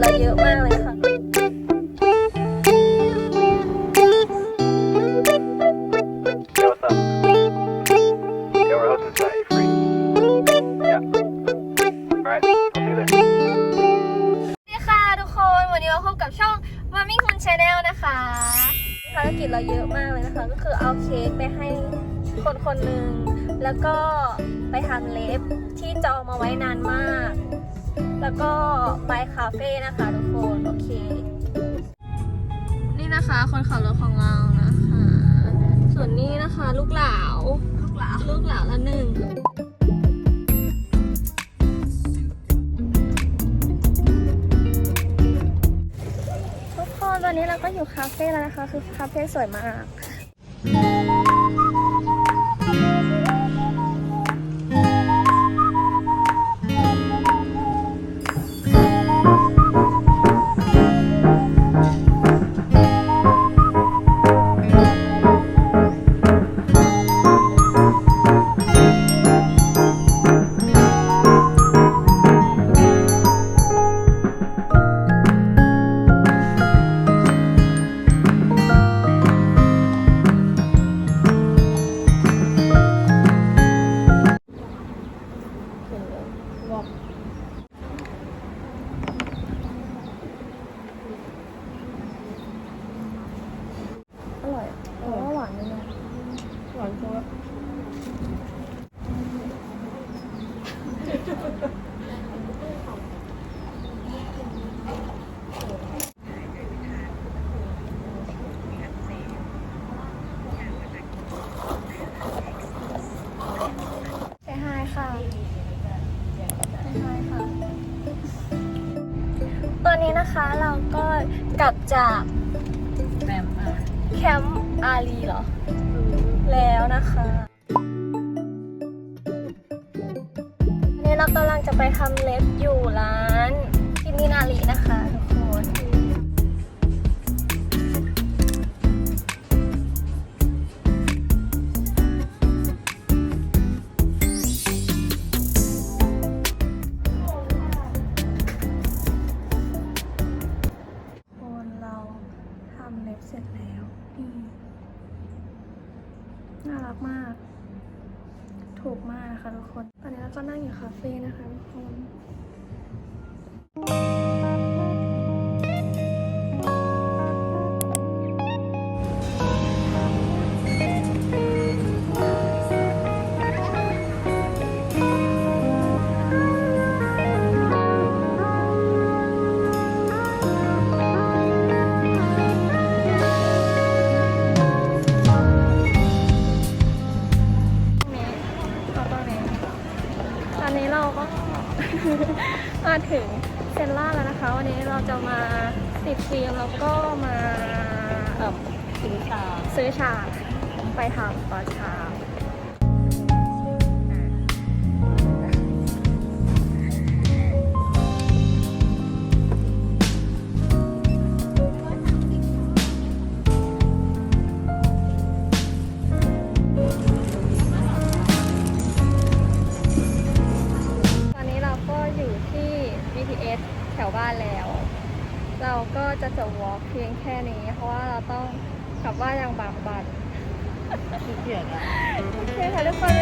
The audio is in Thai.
เราเยอะมากเลยค่ะทุกคนวันนี้มาพบกับช่องมามิ่งคุณชาแนลนะคะภารกิจเราเยอะมากเลยนะคะ ก็คือเอาเค้กไปให้คนคนหนึ่งแล้วก็ไปทำเล็บที่จองมาไว้นานมาก แล้วก็ไปคาเฟ่นะคะทุกคนโอเค นี่นะคะคนขับรถของเรานะคะ ส่วนนี้นะคะลูกหลาว ลูกหลาวลูกหลาวละหนึ่งทุกคนตอนนี้เราก็อยู่คาเฟ่แล้วนะคะ คือคาเฟ่สวยมาก ใช่ค่ะใช่ค่ะ ตอนนี้นะคะเราก็กลับจากแรมอะแคมป์อารีเหรอ แล้วนะคะ เรากำลังจะไปทำเล็บอยู่ร้านที่มินารีนะคะทุกคนคนเราทำเล็บเสร็จแล้วนี่น่ารักมาก ถูกมากนะคะทุกคน ตอนนี้เราก็นั่งอยู่คาเฟ่นะคะทุกคน มาถึงเซนล่าแล้วนะคะ วันนี้เราจะมาติดฟิล์มแล้วก็มาเอ่อซื้อชาซื้อชา ไปทำตอนเช้า แถวบ้านแล้ว เราก็จะจบวอล์กเพียงแค่นี้ เพราะว่าเราต้องกลับบ้านอย่างบากบั่น ขี้เกียจอะโอเคค่ะทุกคนบ๊าย